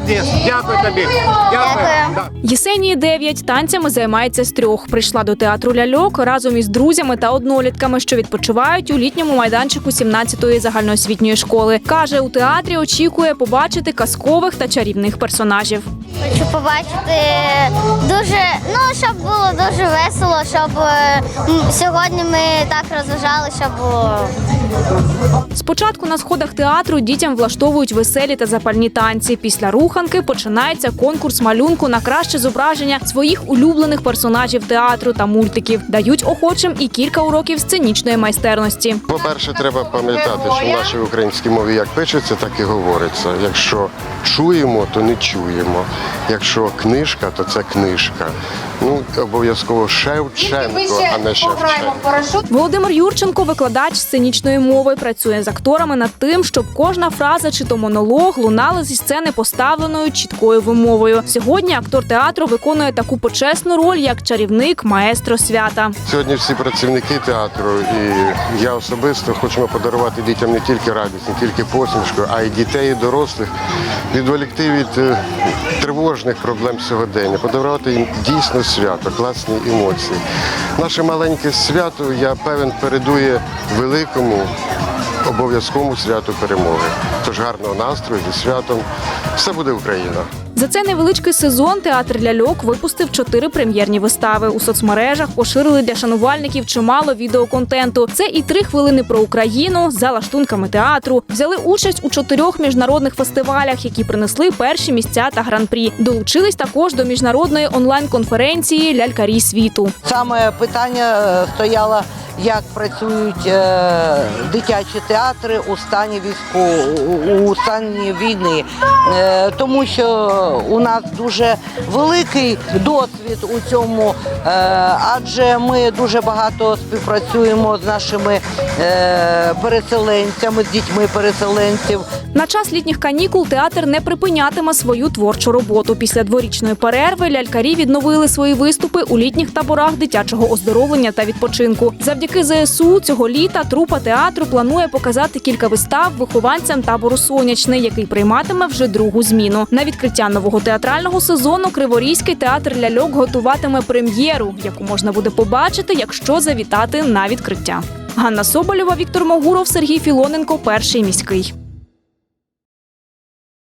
Молодець. Дякую тобі. Дякую. Єсенії 9 танцями займається з трьох. Прийшла до театру ляльок разом із друзями та однолітками, що відпочивають у літньому майданчику 17-ї загальноосвітньої школи. Каже, у театрі очікує побачити казкових та чарівних персонажів. Хочу побачити дуже, ну щоб було дуже весело, щоб е, сьогодні ми так розважали, щоб було. Спочатку на сходах театру дітям влаштовують веселі та запальні танці. Після руханки починається конкурс малюнку на краще зображення своїх улюблених персонажів театру та мультиків. Дають охочим і кілька уроків сценічної майстерності. По-перше, треба пам'ятати, що в нашій українській мові як пишеться, так і говориться. Якщо чуємо, то не чуємо. Якщо книжка, то це книжка. Ну, обов'язково Шевченко, а не Шевченко. Володимир Юрченко, викладач сценічної мови, працює з акторами над тим, щоб кожна фраза чи то монолог лунала зі сцени поставленою чіткою вимовою. Сьогодні актор театру виконує таку почесну роль, як чарівник маестро свята. Сьогодні всі працівники театру і я особисто хочемо подарувати дітям не тільки радість, не тільки посмішку, а й дітей і дорослих, відволікти від е, тривожних проблем сьогодення, подарувати їм дійсно свято, класні емоції. Наше маленьке свято, я певен, передує великому обов'язковому святу перемоги. Тож гарного настрою зі святом. Все буде Україна! За цей невеличкий сезон театр ляльок випустив чотири прем'єрні вистави. У соцмережах поширили для шанувальників чимало відеоконтенту. Це і три хвилини про Україну за лаштунками театру. Взяли участь у чотирьох міжнародних фестивалях, які принесли перші місця та гран-прі. Долучились також до міжнародної онлайн-конференції Лялькарі світу. Саме питання е, стояло, як працюють е, дитячі театри у стані війську, у- стані війни, Е, тому що у нас дуже великий досвід у цьому, е, адже ми дуже багато співпрацюємо з нашими е, переселенцями, з дітьми переселенців. На час літніх канікул театр не припинятиме свою творчу роботу. Після дворічної перерви лялькарі відновили свої виступи у літніх таборах дитячого оздоровлення та відпочинку. Завдяки ЗСУ цього літа трупа театру планує показати кілька вистав вихованцям табору Сонячний, який прийматиме вже другу зміну. На відкриття нового театрального сезону Криворізький театр ляльок готуватиме прем'єру, яку можна буде побачити, якщо завітати на відкриття. Ганна Соболєва, Віктор Могуров, Сергій Філоненко, перший міський.